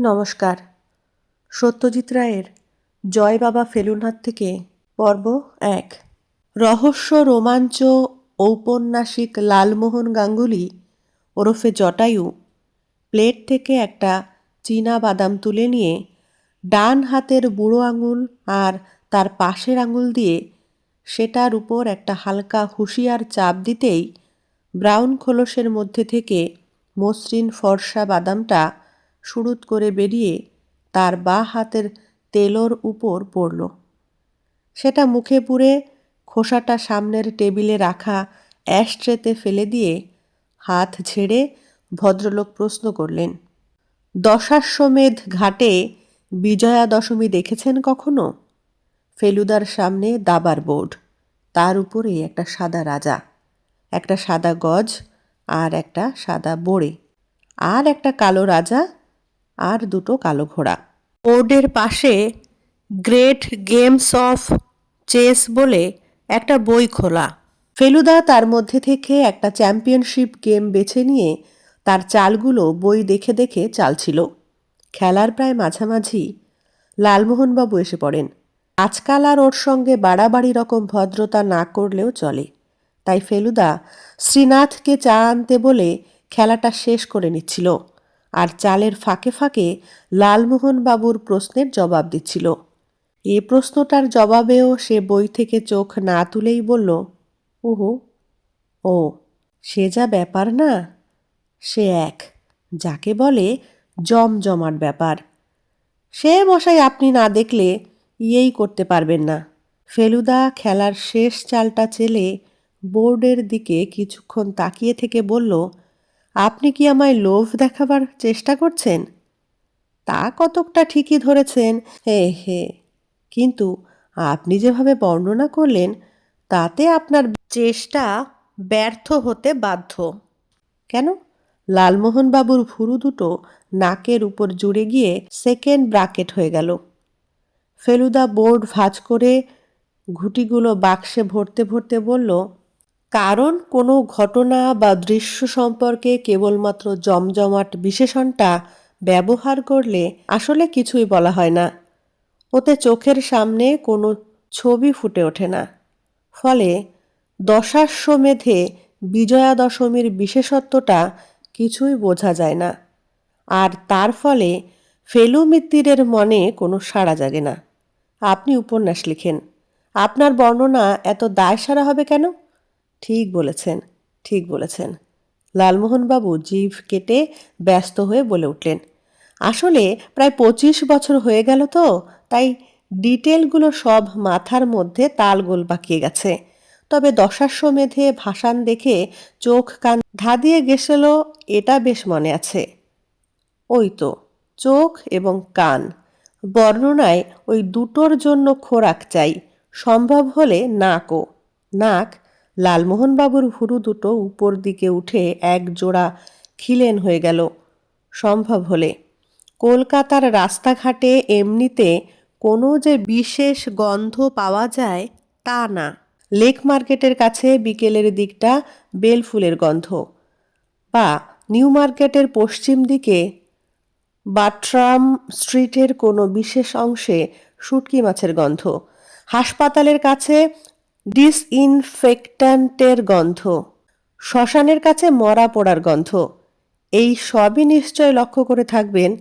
নমস্কার। সত্যজিৎ রায়ের জয় বাবা ফেলুনাথ থেকে পর্ব এক। রহস্য, রোমাঞ্চ, ঔপন্যাসিক লালমোহন গাঙ্গুলি ওরফে জটায়ু প্লেট থেকে একটা চীনা বাদাম তুলে নিয়ে ডান হাতের বুড়ো আঙুল আর তার পাশের আঙুল দিয়ে সেটার উপর একটা হালকা হুঁশিয়ার চাপ দিতেই ব্রাউন খোলসের মধ্যে থেকে মসৃণ ফর্সা বাদামটা সুরুত করে বেরিয়ে তার বা হাতের তেলোর উপর পড়ল। সেটা মুখে পুরে খোসাটা সামনের টেবিলে রাখা অ্যাশট্রেতে ফেলে দিয়ে হাত ঝেড়ে ভদ্রলোক প্রশ্ন করলেন, দশাশ্বমেধ ঘাটে বিজয়া দশমী দেখেছেন কখনো? ফেলুদার সামনে দাবার বোর্ড, তার উপরে একটা সাদা রাজা, একটা সাদা গজ আর একটা সাদা বোড়ে, আর একটা কালো রাজা আর দুটো কালো ঘোড়া। বোর্ডের পাশে গ্রেট গেমস অফ চেস বলে একটা বই খোলা। ফেলুদা তার মধ্যে থেকে একটা চ্যাম্পিয়নশিপ গেম বেছে নিয়ে তার চালগুলো বই দেখে দেখে চালছিল। খেলার প্রায় মাঝামাঝি লালমোহনবাবু এসে পড়েন। আজকাল আর ওর সঙ্গে বাড়াবাড়ি রকম ভদ্রতা না করলেও চলে। তাই ফেলুদা শ্রীনাথকে চা আনতে বলে খেলাটা শেষ করে নিচ্ছিল। আর চালের ফাঁকে ফাঁকে লালমোহনবাবুর প্রশ্নের জবাব দিচ্ছিল। এ প্রশ্নটার জবাবেও সে বই থেকে চোখ না তুলেই বলল, ওহো, ও, সে যা ব্যাপার না, সে এক, যাকে বলে জমজমাট ব্যাপার। সে মশাই আপনি না দেখলে ইয়েই করতে পারবেন না। ফেলুদা খেলার শেষ চালটা চেলে বোর্ডের দিকে কিছুক্ষণ তাকিয়ে থেকে বলল আপনি কি আমায় লোভ দেখাবার চেষ্টা করছেন? তা কতকটা ঠিকই ধরেছেন, হে হে। কিন্তু আপনি যেভাবে বর্ণনা করলেন, তাতে আপনার চেষ্টা ব্যর্থ হতে বাধ্য। কেন? লালমোহনবাবুর ভুরু দুটো নাকের উপর জুড়ে গিয়ে সেকেন্ড ব্রাকেট হয়ে গেল। ফেলুদা বোর্ড ভাঁজ করে ঘুটিগুলো বাক্সে ভরতে ভরতে বলল কারণ কোনো ঘটনা বা দৃশ্য সম্পর্কে কেবলমাত্র জমজমাট বিশেষণটা ব্যবহার করলে আসলে কিছুই বলা হয় না। ওতে চোখের সামনে কোনো ছবি ফুটে ওঠে না। ফলে দশাশ্বমেধে বিজয়া দশমীর বিশেষত্বটা কিছুই বোঝা যায় না। আর তার ফলে ফেলু মিত্তিরের মনে কোনো সাড়া জাগে না। আপনি উপন্যাস লিখেন। আপনার বর্ণনা এত দায় সারা হবে কেন? ঠিক বলেছেন ঠিক বলেছেন। লালমোহনবাবু জিভ কেটে ব্যস্ত হয়ে বলে উঠলেন, আসলে প্রায় পঁচিশ বছর হয়ে গেল তো, তাই ডিটেলগুলো সব মাথার মধ্যে তালগোল পাকিয়ে গেছে। তবে দশাশ্বমেধে ভাসান দেখে চোখ কান ধাঁধিয়ে গেছিল, এটা বেশ মনে আছে। ওই তো, চোখ এবং কান। বর্ণনায় ওই দুটোর জন্য খোরাক চাই, সম্ভব হলে নাকও। নাক লালমোহনবাবুর ভুরু দুটো উপর দিকে উঠে এক জোড়া খিলেন হয়ে গেল। সম্ভব হলে। কলকাতার রাস্তাঘাটে এমনিতে কোনো যে বিশেষ গন্ধ পাওয়া যায় তা না। লেক মার্কেটের কাছে বিকেলের দিকটা বেলফুলের গন্ধ। বা নিউ মার্কেটের পশ্চিম দিকে বাট্রাম স্ট্রিটের কোনো বিশেষ অংশে শুটকি মাছের গন্ধ। হাসপাতালের কাছে ডিসইনফেক্ট্যান্টের গন্ধ। শ্মশানের কাছে মরা পড়ার গন্ধ। এই সবই নিশ্চয় লক্ষ্য করে থাকবেন।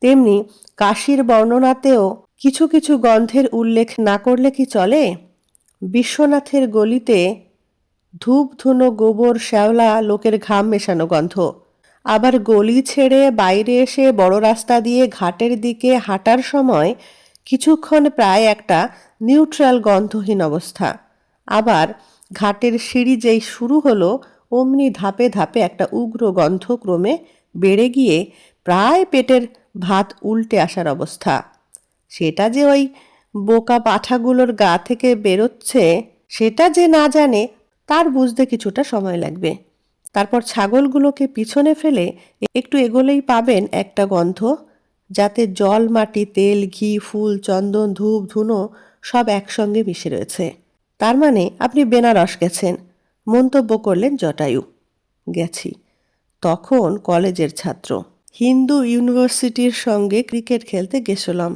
তেমনি কাশির বর্ণনাতেও কিছু কিছু গন্ধের উল্লেখ না করলে কি চলে? বিশ্বনাথের গলিতে ধূপ ধুনো গোবর শ্যাওলা লোকের ঘাম মেশানো গন্ধ। আবার গলি ছেড়ে বাইরে এসে বড় রাস্তা দিয়ে ঘাটের দিকে হাঁটার সময় কিছুক্ষণ প্রায় একটা নিউট্রাল গন্ধহীন অবস্থা। আবার ঘাটের সিঁড়ি যেই শুরু হলো, অমনি ধাপে ধাপে একটা উগ্র গন্ধ ক্রমে বেড়ে গিয়ে প্রায় পেটের ভাত উল্টে আসার অবস্থা। সেটা যে ওই বোকা পাঠাগুলোর গা থেকে বেরোচ্ছে, সেটা যে না জানে, তার বুঝতে কিছুটা সময় লাগবে। তারপর ছাগলগুলোকে পিছনে ফেলে একটু এগোলেই পাবেন একটা গন্ধ, যাতে জল, মাটি, তেল, ঘি, ফুল, চন্দন, ধূপ, ধুনো সব একসঙ্গে মিশে রয়েছে। তার মানে আপনি বেনারস গেছেন। মন্তব্য করলেন জটায়ু। গেছি। তখন কলেজের ছাত্র। হিন্দু ইউনিভার্সিটির সঙ্গে ক্রিকেট খেলতে গেছিলাম।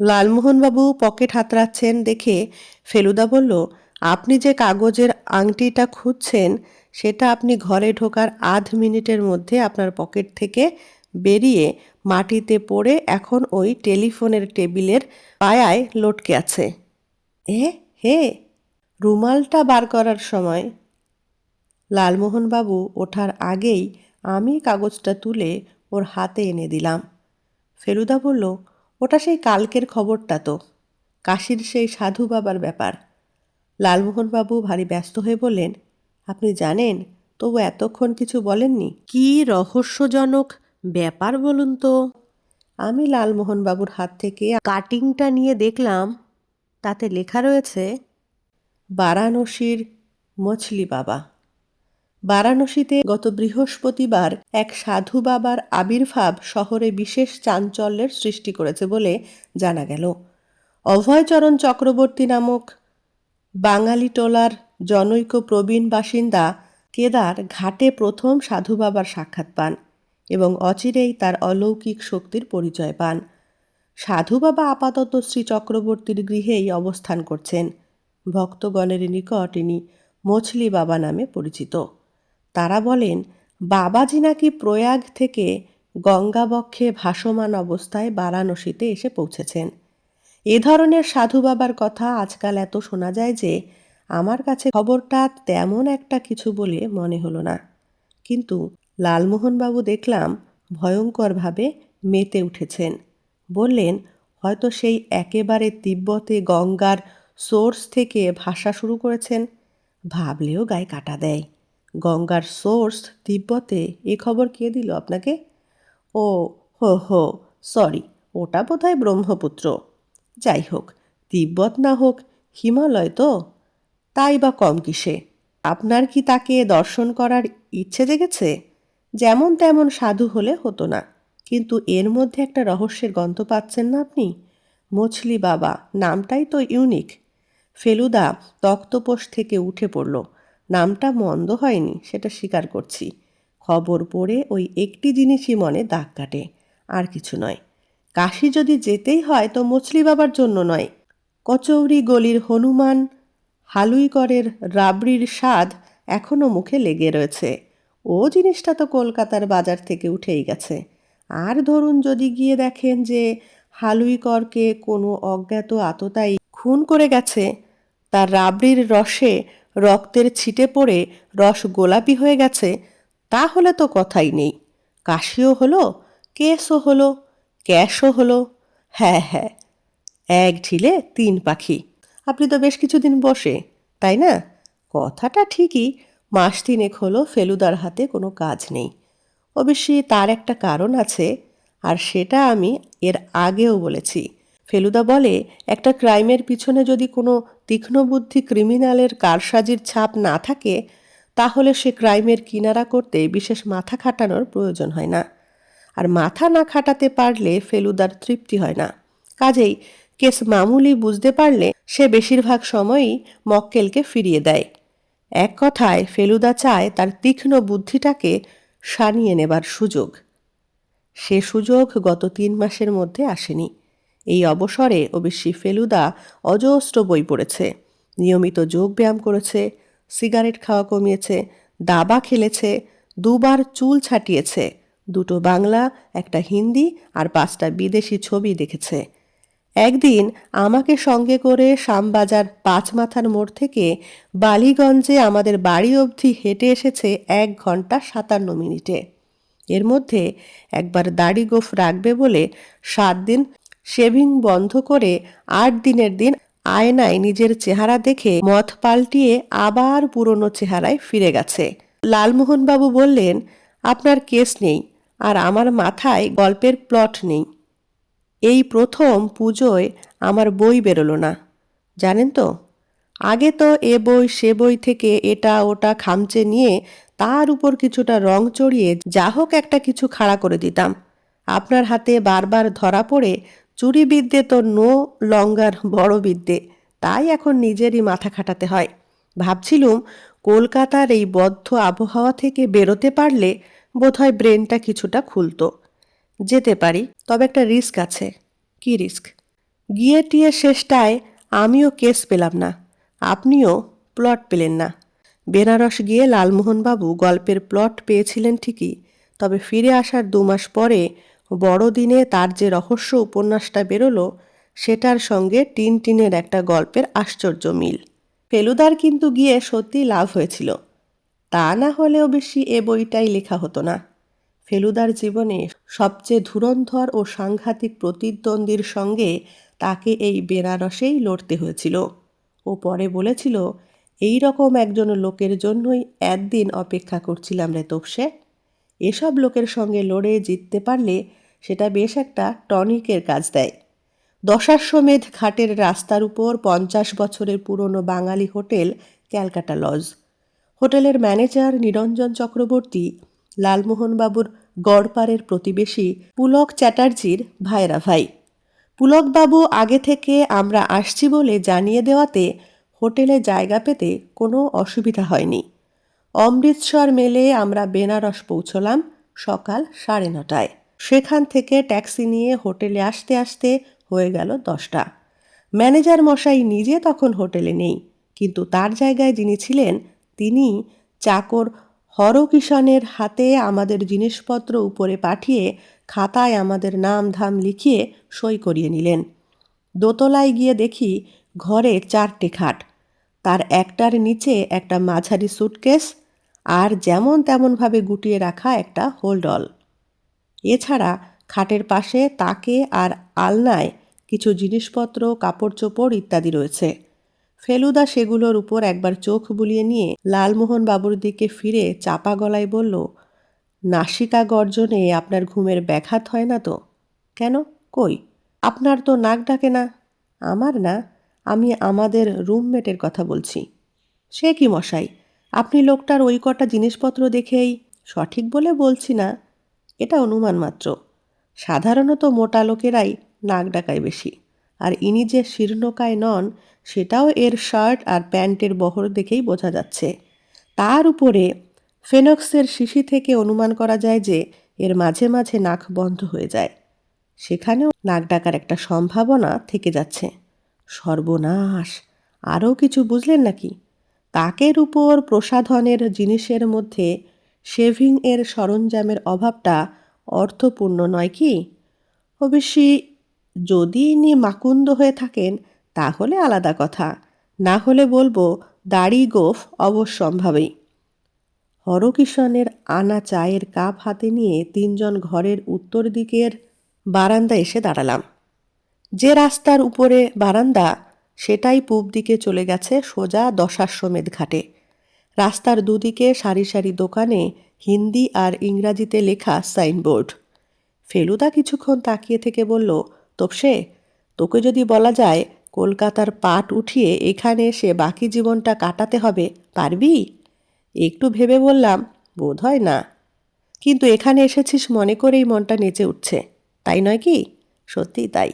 লালমোহনবাবু পকেট হাতড়াচ্ছেন দেখে ফেলুদা বলল, আপনি যে কাগজের আংটিটা খুঁজছেন, সেটা আপনি ঘরে ঢোকার আধ মিনিটের মধ্যে আপনার পকেট থেকে বেরিয়ে মাটিতে পড়ে এখন ওই টেলিফোনের টেবিলের পায়ায় লটকে আছে। এ, হে রুমালটা বার করার সময় লালমোহনবাবু ওঠার আগেই আমি কাগজটা তুলে ওর হাতে এনে দিলাম। ফেলুদা বলল ওটা সেই কালকের খবরটা তো। কাশির সেই সাধু বাবার ব্যাপার। লালমোহনবাবু ভারী ব্যস্ত হয়ে বললেন আপনি জানেন তবু এতক্ষণ কিছু বলেননি? কি রহস্যজনক ব্যাপার বলুন তো? আমি লালমোহনবাবুর হাত থেকে কাটিংটা নিয়ে দেখলাম তাতে লেখা রয়েছে বারাণসীর মছলি বাবা। বারাণসীতে গত বৃহস্পতিবার এক সাধু বাবার আবির্ভাব শহরে বিশেষ চাঞ্চল্যের সৃষ্টি করেছে বলে জানা গেল। অভয়চরণ চক্রবর্তী নামক বাঙালি টোলার জনৈক প্রবীণ বাসিন্দা কেদার ঘাটে প্রথম সাধু বাবার সাক্ষাৎ পান এবং অচিরেই তার অলৌকিক শক্তির পরিচয় পান। সাধু বাবা আপাতত শ্রী চক্রবর্তীর গৃহেই অবস্থান করছেন। ভক্তগণের নিকট ইনি মছলি বাবা নামে পরিচিত। তারা বলেন, বাবাজি নাকি প্রয়াগ থেকে গঙ্গাবক্ষে ভাসমান অবস্থায় বারাণসীতে এসে পৌঁছেছেন। এ ধরনের সাধু বাবার কথা আজকাল এত শোনা যায় যে, আমার কাছে খবরটা তেমন একটা কিছু বলে মনে হলো না। কিন্তু লালমোহনবাবু দেখলাম ভয়ঙ্করভাবে মেতে উঠেছেন। বললেন, হয়তো সেই একেবারে তিব্বতে গঙ্গার সোর্স থেকে ভাষা শুরু করেছেন। ভাবলেও গায়ে কাটা দেয়। গঙ্গার সোর্স তিব্বতে, এ খবর কে দিল আপনাকে? ও, হো হো, সরি, ওটা বোধহয় ব্রহ্মপুত্র। যাই হোক, তিব্বত না হোক, হিমালয় তো? তাই বা কম কিসে? আপনার কি তাকে দর্শন করার ইচ্ছে জেগেছে? যেমন তেমন সাধু হলে হতো না। কিন্তু এর মধ্যে একটা রহস্যের গন্ধ পাচ্ছেন না আপনি? মছলি বাবা, নামটাই তো ইউনিক ফেলুদা তক্তপোষ থেকে উঠে পড়ল। নামটা মন্দ হয়নি, সেটা স্বীকার করছি। খবর পড়ে ওই একটি জিনিসই মনে দাগ কাটে, আর কিছু নয়। কাশি যদি যেতেই হয় তো মছলি বাবার জন্য নয়। কচৌরি গলির হনুমান, হালুইকরের রাবড়ির স্বাদ এখনও মুখে লেগে রয়েছে। ও জিনিসটা তো কলকাতার বাজার থেকে উঠেই গেছে। আর ধরুন যদি গিয়ে দেখেন যে হালুইকরকে কোনো অজ্ঞাত আততাই খুন করে গেছে তার রাবড়ির রসে রক্তের ছিটে পড়ে রস গোলাপি হয়ে গেছে, তাহলে তো কথাই নেই। কাশিও হলো কেসও হলো, ক্যাশও হলো। হ্যাঁ হ্যাঁ এক ঢিলে তিন পাখি। আপনি তো বেশ কিছুদিন বসে, তাই না? কথাটা ঠিকই, মাস তিনেক হলো ফেলুদার হাতে কোনো কাজ নেই। অবশ্যই তার একটা কারণ আছে, আর সেটা আমি এর আগেও বলেছি। ফেলুদা বলে, একটা ক্রাইমের পিছনে যদি কোনো তীক্ষ্ণবুদ্ধি ক্রিমিনালের কারসাজির ছাপ না থাকে, তাহলে সে ক্রাইমের কিনারা করতে বিশেষ মাথা খাটানোর প্রয়োজন হয় না। আর মাথা না খাটাতে পারলে ফেলুদার তৃপ্তি হয় না। কাজেই কেস মামুলি বুঝতে পারলে সে বেশিরভাগ সময়ই মক্কেলকে ফিরিয়ে দেয়। এক কথায় ফেলুদা চায় তার তীক্ষ্ণ বুদ্ধিটাকে সানিয়ে নেবার সুযোগ। সে সুযোগ গত তিন মাসের মধ্যে আসেনি। এই অবসরে অবশ্যই ফেলুদা অজস্র বই পড়েছে। নিয়মিত যোগ ব্যায়াম করেছে, সিগারেট খাওয়া কমিয়েছে, দাবা খেলেছে, দুবার চুল ছাটিয়েছে, দুটো বাংলা, একটা হিন্দি আর পাঁচটা বিদেশি ছবি দেখেছে। একদিন আমাকে সঙ্গে করে শ্যামবাজার পাঁচ মাথার মোড় থেকে বালিগঞ্জে আমাদের বাড়ি অবধি হেঁটে এসেছে এক ঘণ্টা সাতান্ন মিনিটে। এর মধ্যে একবার দাড়ি গোফ রাখবে বলে সাত দিন শেভিং বন্ধ করে আট দিনের দিন আয়নায় নিজের চেহারা দেখে মথ পাল্টিয়ে আবার পুরনো চেহারায় ফিরে গেছে। লালমোহনবাবু বললেন, আপনার কেস নেই আর আমার মাথায় গল্পের প্লট নেই। এই প্রথম পুজোয় আমার বই বেরোলো না। জানেন তো, আগে তো এ বই সে বই থেকে এটা ওটা খামচে নিয়ে তার উপর কিছুটা রং চড়িয়ে যা হোক একটা কিছু খাড়া করে দিতাম। আপনার হাতে বারবার ধরা পড়ে চুরি বিদ্যে তো নো লঙ্গার বড় বিদ্যে তাই এখন নিজেরই মাথা খাটাতে হয়। ভাবছিলুম, কলকাতার এই বদ্ধ আবহাওয়া থেকে বেরোতে পারলে বোধহয় ব্রেনটা কিছুটা খুলতো। যেতে পারি, তবে একটা রিস্ক আছে। কি রিস্ক? গিয়ে টিয়ে শেষটায় আমিও কেস পেলাম না, আপনিও প্লট পেলেন না। বেনারস গিয়ে লালমোহনবাবু গল্পের প্লট পেয়েছিলেন ঠিকই, তবে ফিরে আসার দু মাস পরে বড়দিনে তার যে রহস্য উপন্যাসটা বেরোলো, সেটার সঙ্গে টিন টিনের একটা গল্পের আশ্চর্য মিল। ফেলুদার কিন্তু গিয়ে সত্যি লাভ হয়েছিল। তা না হলেও বেশি এ বইটাই লেখা হতো না। ফেলুদার জীবনে সবচেয়ে ধুরন্ধর ও সাংঘাতিক প্রতিদ্বন্দ্বীর সঙ্গে তাকে এই বেনারসেই লড়তে হয়েছিল। ও পরে বলেছিল, এই রকম একজন লোকের জন্যই একদিন অপেক্ষা করছিলাম রে তোপসে। এসব লোকের সঙ্গে লড়ে জিততে পারলে সেটা বেশ একটা টনিকের কাজ দেয়। দশাশ্বমেধ ঘাটের রাস্তার উপর পঞ্চাশ বছরের পুরনো বাঙালি হোটেল, ক্যালকাটা লজ। হোটেলের ম্যানেজার নিরঞ্জন চক্রবর্তী, লালমোহনবাবুর গড়পাড়ের প্রতিবেশী পুলক চ্যাটার্জির ভাইরা ভাই। পুলকবাবু আগে থেকে আমরা আসছি বলে জানিয়ে দেওয়াতে হোটেলে জায়গা পেতে কোনো অসুবিধা হয়নি। অমৃতসর মেলে আমরা বেনারস পৌঁছলাম সকাল সাড়ে নটায়। সেখান থেকে ট্যাক্সি নিয়ে হোটেলে আসতে আসতে হয়ে গেল দশটা। ম্যানেজার মশাই নিজে তখন হোটেলে নেই, কিন্তু তার জায়গায় যিনি ছিলেন, তিনি চাকর হরকিষণের হাতে আমাদের জিনিসপত্র উপরে পাঠিয়ে খাতায় আমাদের নাম ধাম লিখিয়ে সই করিয়ে নিলেন। দোতলায় গিয়ে দেখি ঘরে চারটে খাট। তার একটার নিচে একটা মাঝারি সুটকেস আর যেমন তেমনভাবে গুটিয়ে রাখা একটা হোল্ডল এছাড়া খাটের পাশে তাকে আর আলনায় কিছু জিনিসপত্র কাপড় চোপড় ইত্যাদি রয়েছে। ফেলুদা সেগুলোর উপর একবার চোখ বুলিয়ে নিয়ে লালমোহন বাবুর দিকে ফিরে চাপা গলায় বলল, নাসিকা গর্জনে আপনার ঘুমের ব্যাঘাত হয় না তো? কেন? কই? আপনার তো নাক ডাকে না। আমার না, আমি আমাদের রুমমেটের কথা বলছি। সে কি মশাই? আপনি লোকটার ওই কটা জিনিসপত্র দেখেই সঠিক বলে বলছি না, এটা অনুমান মাত্র। সাধারণত মোটা লোকেরাই নাক ডাকায় বেশি, আর ইনি যে শীর্ণকায় নন, সেটাও এর শার্ট আর প্যান্টের বহর দেখেই বোঝা যাচ্ছে। তার উপরে ফেনক্সের শিশি থেকে অনুমান করা যায় যে এর মাঝে মাঝে নাক বন্ধ হয়ে যায়। সেখানেও নাক ডাকার একটা সম্ভাবনা থেকে যাচ্ছে। সর্বনাশ! আরও কিছু বুঝলেন নাকি? তাকের উপর প্রসাধনের জিনিসের মধ্যে শেভিং এর সরঞ্জামের অভাবটা অর্থপূর্ণ নয় কি? অবশ্যই যদি ইনি মাকুন্দ হয়ে থাকেন, তাহলে আলাদা কথা। না হলে বলব, দাড়ি গোফ অবশ্যম্ভাবেই হরকিষণের আনা চায়ের কাপ হাতে নিয়ে তিনজন ঘরের উত্তর দিকের বারান্দা এসে দাঁড়ালাম। যে রাস্তার উপরে বারান্দা সেটাই পূব দিকে চলে গেছে সোজা দশাশ্বমেধ ঘাটে। রাস্তার দুদিকে সারি সারি দোকানে হিন্দি আর ইংরাজিতে লেখা সাইনবোর্ড। ফেলুদা কিছুক্ষণ তাকিয়ে থেকে বলল, তোপসে, তোকে যদি বলা যায় কলকাতার পাট উঠিয়ে এখানে এসে বাকি জীবনটা কাটাতে হবে, পারবি? একটু ভেবে বললাম বোধ হয় না। কিন্তু এখানে এসেছিস মনে করেই মনটা নেচে উঠছে, তাই নয় কি? সত্যিই তাই।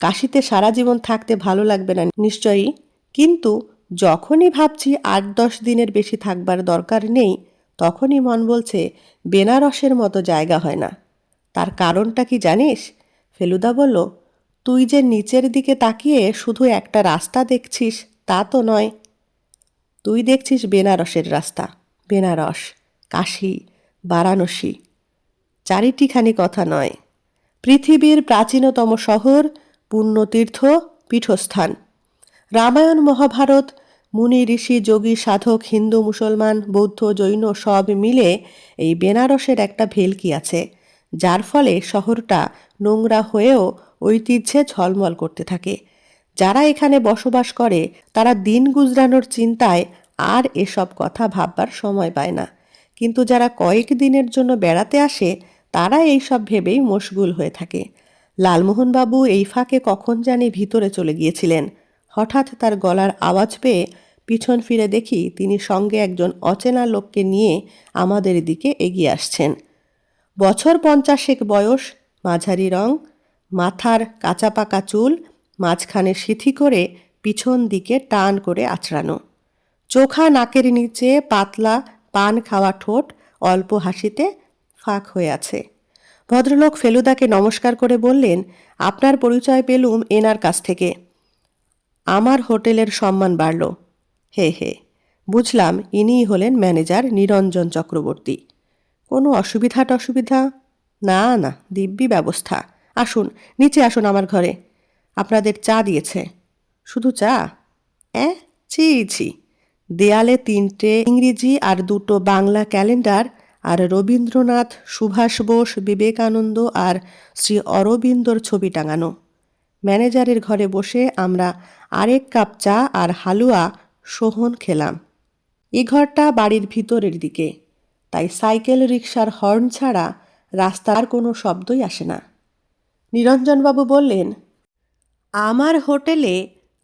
কাশিতে সারা জীবন থাকতে ভালো লাগবে না নিশ্চয়ই। কিন্তু যখনই ভাবছি আট দশ দিনের বেশি থাকবার দরকার নেই, তখনই মন বলছে বেনারসের মতো জায়গা হয় না। তার কারণটা কি জানিস? ফেলুদা বলল, তুই যে নিচের দিকে তাকিয়ে শুধু একটা রাস্তা দেখছিস, তা তো নয়। তুই দেখছিস বেনারসের রাস্তা। বেনারস, কাশী, বারাণসী। চারিটিখানি কথা নয়। পৃথিবীর প্রাচীনতম শহর পুণ্যতীর্থ পীঠস্থান। রামায়ণ মহাভারত, মুনি, ঋষি, যোগী, সাধক, হিন্দু, মুসলমান, বৌদ্ধ, জৈন সব মিলে এই বেনারসের একটা ভেলকি আছে, যার ফলে শহরটা নোংরা হয়েও ঐতিহ্যে ঝলমল করতে থাকে। যারা এখানে বসবাস করে, তারা দিন গুজরানোর চিন্তায় আর এসব কথা ভাববার সময় পায় না। কিন্তু যারা কয়েক দিনের জন্য বেড়াতে আসে, তারা এইসব ভেবেই মশগুল হয়ে থাকে। লালমোহনবাবু এই ফাঁকে কখন জানি ভিতরে চলে গিয়েছিলেন। হঠাৎ তার গলার আওয়াজ পেয়ে পিছন ফিরে দেখি তিনি সঙ্গে একজন অচেনা লোককে নিয়ে আমাদের দিকে এগিয়ে আসছেন। বছর পঞ্চাশেক বয়স, মাঝারি রং, মাথার কাঁচা পাকা চুল, মাঝখানে সিথি করে পিছন দিকে টান করে আছড়ানো। চোখা নাকের নিচে পাতলা পান খাওয়া ঠোঁট, অল্প হাসিতে ফাঁক হয়ে আছে। ভদ্রলোক ফেলুদাকে নমস্কার করে বললেন, আপনার পরিচয় পেলুম এনার কাছ থেকে। আমার হোটেলের সম্মান বাড়ল। হে হে, বুঝলাম ইনিই হলেন ম্যানেজার নিরঞ্জন চক্রবর্তী। কোনো অসুবিধা টসুবিধা? না না, দিব্যি ব্যবস্থা। আসুন, নিচে আসুন আমার ঘরে। আপনাদের চা দিয়েছে। শুধু চা? অ্যাঁ, ছি ছি। দেয়ালে তিনটে ইংরেজি আর দুটো বাংলা ক্যালেন্ডার আর রবীন্দ্রনাথ, সুভাষ বোস, বিবেকানন্দ আর শ্রী অরবিন্দর ছবি টাঙানো। ম্যানেজারের ঘরে বসে আমরা আরেক কাপ চা আর হালুয়া সোহন খেলাম। এ ঘরটা বাড়ির ভিতরের দিকে, তাই সাইকেল রিক্সার হর্ন ছাড়া রাস্তার কোনো শব্দই আসে না। নিরঞ্জনবাবু বললেন, আমার হোটেলে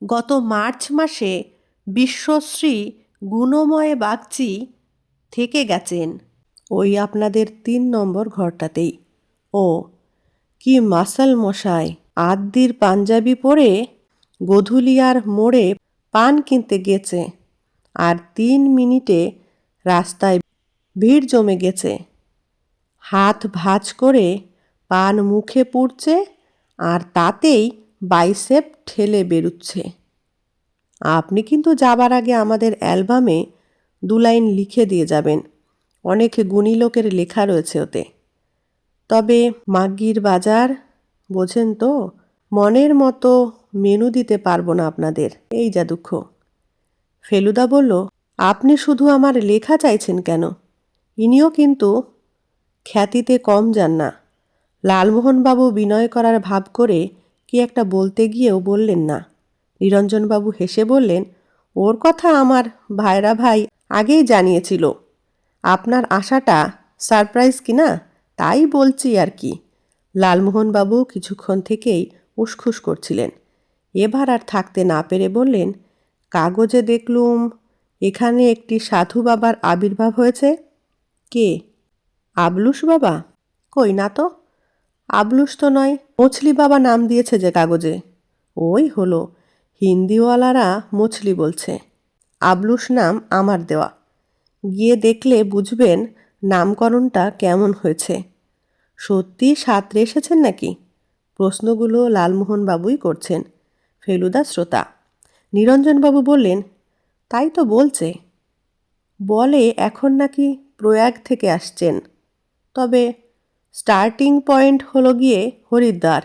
গত মার্চ মাসে বিশ্বশ্রী গুণময় বাগচি থেকে গেছেন। ওই আপনাদের তিন নম্বর ঘরটাতেই। ও, কি মাসাল মশাই, আদ্দির পাঞ্জাবি পরে গধুলিয়ার মোড়ে পান কিনতে গেছে আর তিন মিনিটে রাস্তায় ভিড় জমে গেছে। হাত ভাঁজ করে পান মুখে পুড়ছে আর তাতেই বাইসেপ ঠেলে বেরুচ্ছে। আপনি কিন্তু যাবার আগে আমাদের অ্যালবামে দু লাইন লিখে দিয়ে যাবেন। অনেক গুণী লোকের লেখা রয়েছে ওতে। তবে মাগ্গির বাজার, বোঝেন তো, মনের মতো মেনু দিতে পারব না আপনাদের। এই যা দুঃখ ফেলুদা বলল, আপনি শুধু আমার লেখা চাইছেন কেন? ইনিও কিন্তু খ্যাতিতে কম যান না। লালমোহনবাবু বিনয় করার ভাব করে কি একটা বলতে গিয়েও বললেন না। নিরঞ্জনবাবু হেসে বললেন, ওর কথা আমার ভাইরা ভাই আগেই জানিয়েছিল। আপনার আশাটা সারপ্রাইজ কি না তাই বলছি আর কি। লালমোহনবাবু কিছুক্ষণ থেকেই উসখুস করছিলেন। এবার আর থাকতে না পেরে বললেন, কাগজে দেখলুম, এখানে একটি সাধু বাবার আবির্ভাব হয়েছে। কে? আবলুস বাবা? কই না তো? আবলুস তো নয়, মছলি বাবা নাম দিয়েছে যে কাগজে। ওই হলো, হিন্দিওয়ালারা মছলি বলছে। আবলুস নাম আমার দেওয়া। গিয়ে দেখলে বুঝবেন নামকরণটা কেমন হয়েছে। সত্যি সাঁতরে এসেছেন নাকি? প্রশ্নগুলো লালমোহনবাবুই করছেন। ফেলুদা শ্রোতা, নিরঞ্জনবাবু বললেন, তাই তো বলছে। বলে এখন নাকি প্রয়াগ থেকে আসছেন। তবে স্টার্টিং পয়েন্ট হলো গিয়ে হরিদ্বার।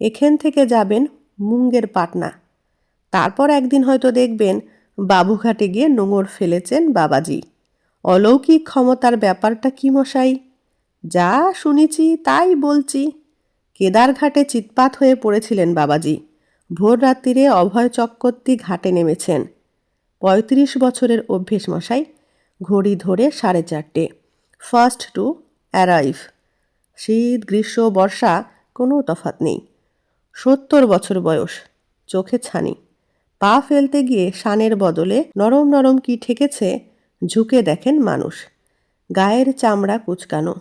এখান থেকে যাবেন মুঙ্গের পাটনা। তারপর একদিন হয়তো দেখবেন বাবুঘাটে গিয়ে নোঙর ফেলেছেন বাবাজি। অলৌকিক ক্ষমতার ব্যাপারটা কি মশাই? যা শুনেছি, তাই বলছি। কেদারঘাটে চিৎপাত হয়ে পড়েছিলেন বাবাজি। ভোর রাত্রিরে অভয় চক্রবর্তী ঘাটে নেমেছেন। পঁয়ত্রিশ বছরের অভ্যেস মশাই, ঘড়ি ধরে সাড়ে চারটে। First to arrive. শীত, গ্রীষ্ম, বর্ষা, কোনো তফাত নেই। সত্তর বছর বয়স, চোখে ছানি। পা ফেলতে গিয়ে শানের বদলে নরম নরম কি ঠেকেছে ঝুঁকে দেখেন মানুষ। গায়ের চামড়া কুচকানো।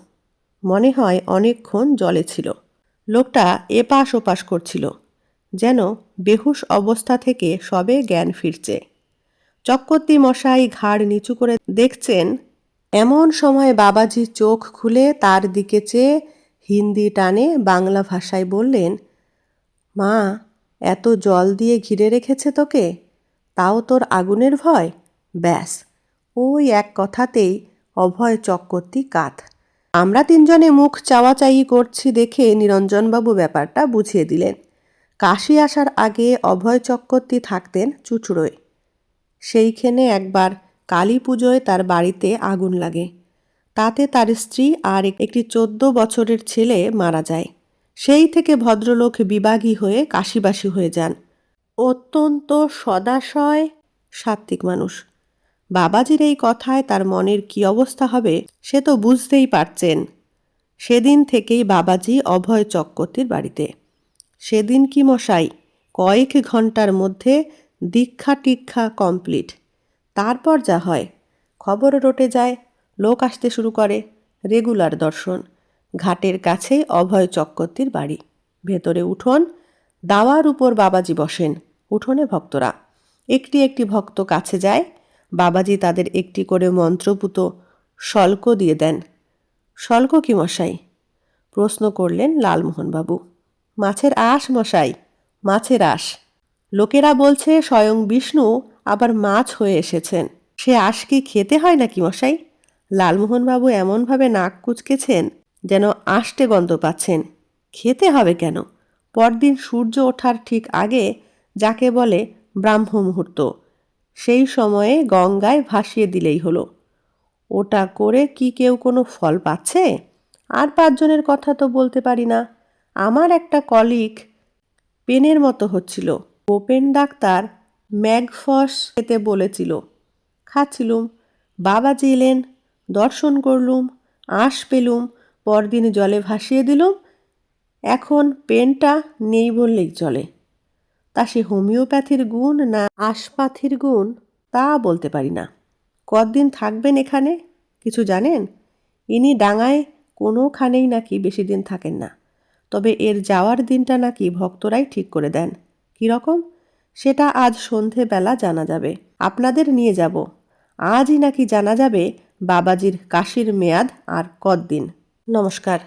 মনে হয় অনেকক্ষণ জলে ছিল। লোকটা এপাশ ওপাশ করছিল, যেন বেহুশ অবস্থা থেকে সবে জ্ঞান ফিরছে। চক্রবর্তী মশাই ঘাড় নিচু করে দেখছেন, এমন সময় বাবাজি চোখ খুলে তার দিকে চেয়ে হিন্দি টানে বাংলা ভাষায় বললেন, মা, এত জল দিয়ে ঘিরে রেখেছে তোকে? তাও তোর আগুনের ভয়? ব্যাস ওই এক কথাতেই অভয় চক্রবর্তী কাত আমরা তিনজনে মুখ চাওয়াচাই করছি দেখে নিরঞ্জনবাবু ব্যাপারটা বুঝিয়ে দিলেন। কাশি আসার আগে অভয় চক্রবর্তী থাকতেন চুচুড়োয়। সেইখানে একবার কালী পুজোয় তার বাড়িতে আগুন লাগে। তাতে তার স্ত্রী আর একটি চোদ্দ বছরের ছেলে মারা যায়। সেই থেকে ভদ্রলোক বিবাগী হয়ে কাশিবাসী হয়ে যান। অত্যন্ত সদাশয় সাত্ত্বিক মানুষ। বাবাজির এই কথায় তার মনের কি অবস্থা হবে সে তো বুঝতেই পারছেন। সেদিন থেকেই বাবাজি অভয় চক্রবর্তীর বাড়িতে। সেদিন কি মশাই, কয়েক ঘণ্টার মধ্যে দীক্ষা টিক্ষা কমপ্লিট। তারপর যা হয়, খবর রটে যায়, লোক আসতে শুরু করে, রেগুলার দর্শন। ঘাটের কাছেই অভয় চক্রবর্তীর বাড়ি। ভেতরে উঠোন, দাওয়ার উপর বাবাজি বসেন, উঠোনে ভক্তরা। একটি একটি ভক্ত কাছে যায় বাবাজি তাদের একটি করে মন্ত্রপুত শল্ক দিয়ে দেন। শল্ক কি মশাই? প্রশ্ন করলেন লালমোহনবাবু। মাছের আশ মশাই, মাছের আশ। লোকেরা বলছে স্বয়ং বিষ্ণু আবার মাছ হয়ে এসেছেন। সে আশ কি খেতে হয় নাকি মশাই? লালমোহনবাবু এমনভাবে নাক কুচকেছেন যেন আষ্টে গন্ধ পাচ্ছেন। খেতে হবে কেন? পরদিন সূর্য ওঠার ঠিক আগে যাকে বলে ব্রাহ্ম মুহূর্ত সেই সময়ে গঙ্গায় ভাসিয়ে দিলেই হলো। ওটা করে কি কেউ কোনো ফল পাচ্ছে? আর পাঁচজনের কথা তো বলতে পারি না। আমার একটা কলিক পেনের মতো হচ্ছিল। ওপেন ডাক্তার ম্যাগফস খেতে বলেছিল। খাচ্ছিলুম বাবাজি এলেন, দর্শন করলুম, আঁশ পেলুম, পরদিন জলে ভাসিয়ে দিলুম, এখন পেনটা নেই বললেই চলে। তা সে হোমিওপ্যাথির গুণ না আশপাথির গুণ তা বলতে পারি না। কদিন থাকবেন এখানে? কিছু জানেন? ইনি ডাঙায় কোনোখানেই নাকি বেশি দিন থাকেন না। তবে এর যাওয়ার দিনটা নাকি ভক্তরাই ঠিক করে দেন। কীরকম সেটা আজ সন্ধেবেলা জানা যাবে। আপনাদের নিয়ে যাব। আজই নাকি জানা যাবে বাবাজির কাশির মেয়াদ আর কদিন নমস্কার।